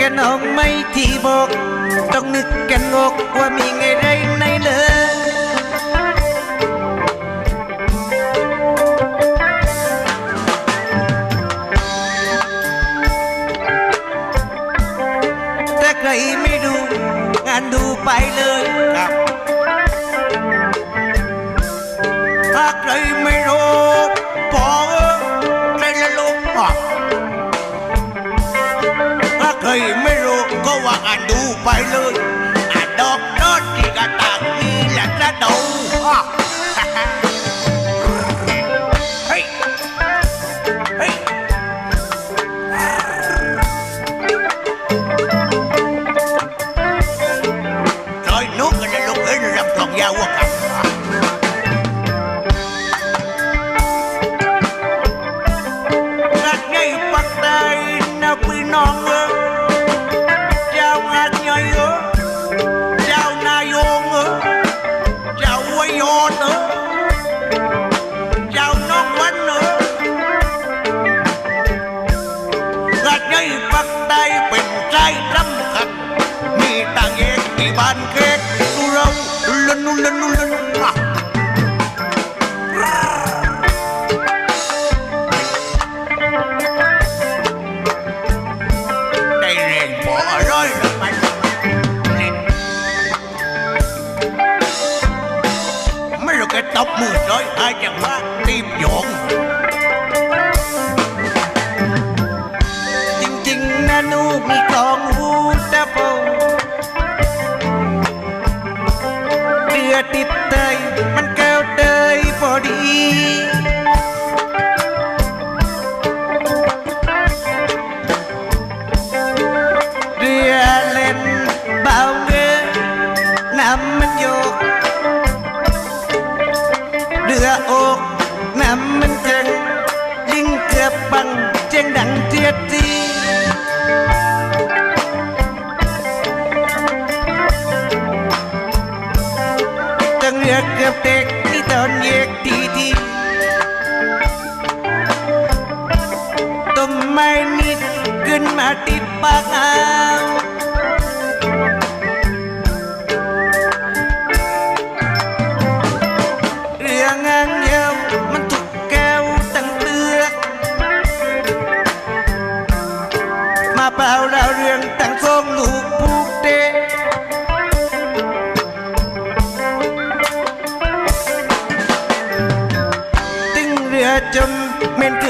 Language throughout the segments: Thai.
กันออกไม่ที่บอก ต้องนึกกันงกว่ามีไงไรในเลยแต่ใครไม่างานดูไปเลยอะด ไม่รู้แกตบมือร้อยอาจังว่าตีบโยงจริงๆนะหนูมีกลองหูตะโปเดือติดเตยมันแก้วเตยพอดีเรือเล่นเบาเงือน้ำมันโยก งดังเทียดทีจังเรือเกือบเด็กที่ตอนเยกดีทีต้นไม้นิดขึ้นมาติดปากเอา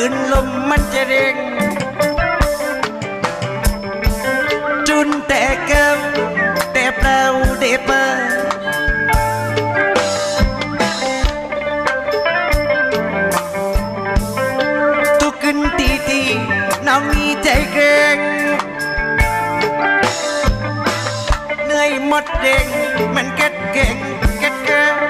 เม่นลมมันจะเร่งจุนแต่แก้วแต่เปล่าเดปาทุกขึ้นทีทีน้องมีใจเกรงเหนื่อยหมดเร่งมันเก็ดเก่งเก็ดเก่ง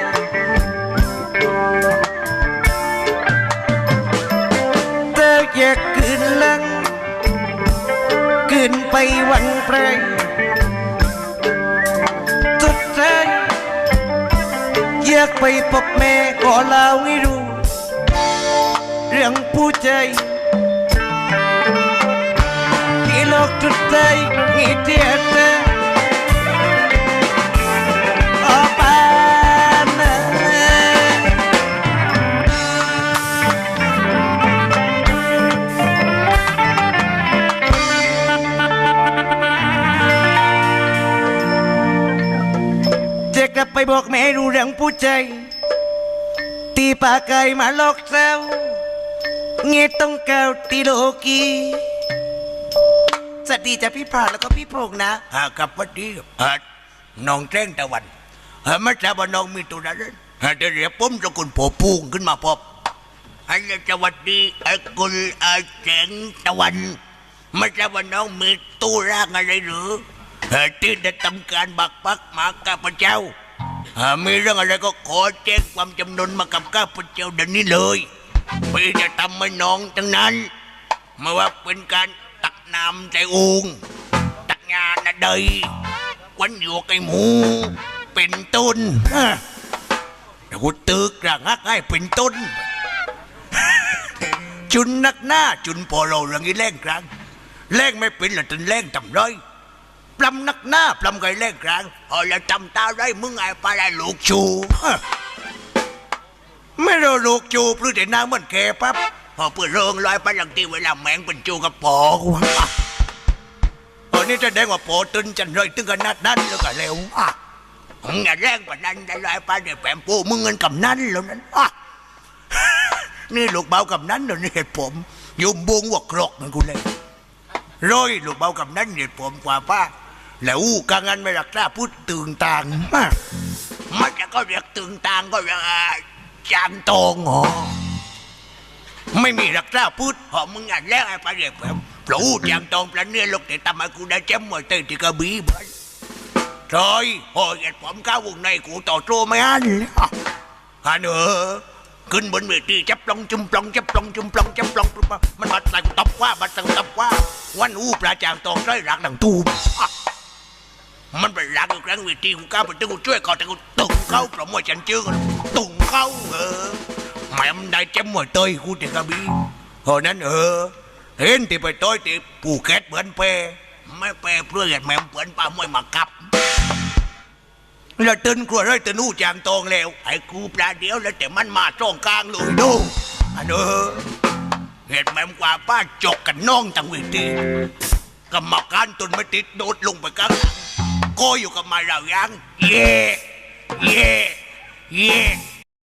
ไปวันเปรยสุดท้ายอยากไปพบแม่ก็เล่าให้รู้ เรื่องผู้ใจที่โลกจุดใจงีเทียดเธอ บไปบอกแม่รู้เรื่องผู้ใจ ตีปากไก่มาลอกเซาเงี้ยต้องเกาตีโลกีสวัสดีจ้ะพี่พราแล้วก็พี่โพงนะฮะกับพอดีฮะน้องแจ้งตะวันฮะไม่ทราบว่าน้องมีตัวนั้นฮะจะเรียกผมสกุลโผปูงขึ้นมาพบอันนี้สวัสดีไอ้กุลไอ้แจ้งตะวัน ไม่ใช่ว่าน้องมีตู้ร่างอะไรหรือเอ่อที่ได้ทำการบักปักมากับพระเจ้า อ่ามีเรื่องอะไรก็ขอแจ้งความจำนนมากับข้าพเจ้าเดี๋ยวนี้เลยพี่จะทำให้น้องทั้งนั้นไม่ว่าเป็นการตักน้ำใจองค์ตักงานนะเดยควันอยู่ไก่หมู เป็นต้นอะแต่กูตึกร่างฮักให้เป็นต้น จุนนักหน้าจุนพอเราเรื่องนี้แรงกลางแรงไม่เป็นละจนแรงทำไร ปลำนักหน้าปลำไก่แรงกลางพอแล้วจำตาไรมึงไงปลาไรลูกชูไม่รู้ลูกจูพลื้แต่นางเหมันแกปั๊บพอเพื่อเริงลอยไปหลังตีเวลาแมงเป็นจูกับปอกวะอะตอนนี้จะได้ว่าโปตึนจันเลยตึงขนาดนั้นแล้วก็เร็วอะมึงอย่าแรงกว่านั้นได้ลอยไปเดี๋ยวแปมปูมึงเงินกับนั้นแล้วนั้นอะนี่ลูกเบากับนั้นเดี๋ยวนี้ผมยุ่มบวงวัวกรอกมันกูเลยร้อยลูกเบากับนั้นเนี่ยผมกว่าป้า แล้วกางานไม่รักษาพูดตึงต่างมากมันจะก็เรียกตึงต่างก็เรียกจางตองหรอไม่มีรักษาพูดหอมึงงานแรกไอ้ปลาเรียกแบบปลูกจางตองปลาเนื้อลูกแต่ทำไมกูได้แชมป์มวยเตะที่กระบี่บ้านใช่โอ้ยผมก้าววงในกูต่อโตไม่อันเลยอะฮันเออขึ้นบนเวทีจับปลองจุมปลองจับปลองจุมปลองจับปลองมันบัดใส่กูตบว่าบัดใส่กูตบว่าวันอู้ปลาจางตองได้รักดังตูม มันเป็นรักอยู่ครั้งเวทีกูก้าวไปตึงกูช่วยเขาแต่กูตึงเขาเพราะมวยฉันชื่อกันตึงเขาเออแม่มนได้เจ็มมวยเตยกูแต่กระบี่เพราะนั้นเออเห็นที่ไปต้อยที่ปูเก็ตเหมือนเปไม่เปเพื่อแม่มเปือนป้ามวยมากับแล้วตื่นกลัวเลยตื่นอู้จางตองแล้วไอ้กูปลาเดียวแล้วแต่มันมาตรงกลางเลยดูอันเออเหตุแม่มกว่าป้าจกกันน้องตังเวทีกรรมการตุนไม่ติดโดดลงไปกลาง โกอยู่กับมาเรายังเย่เย่เย่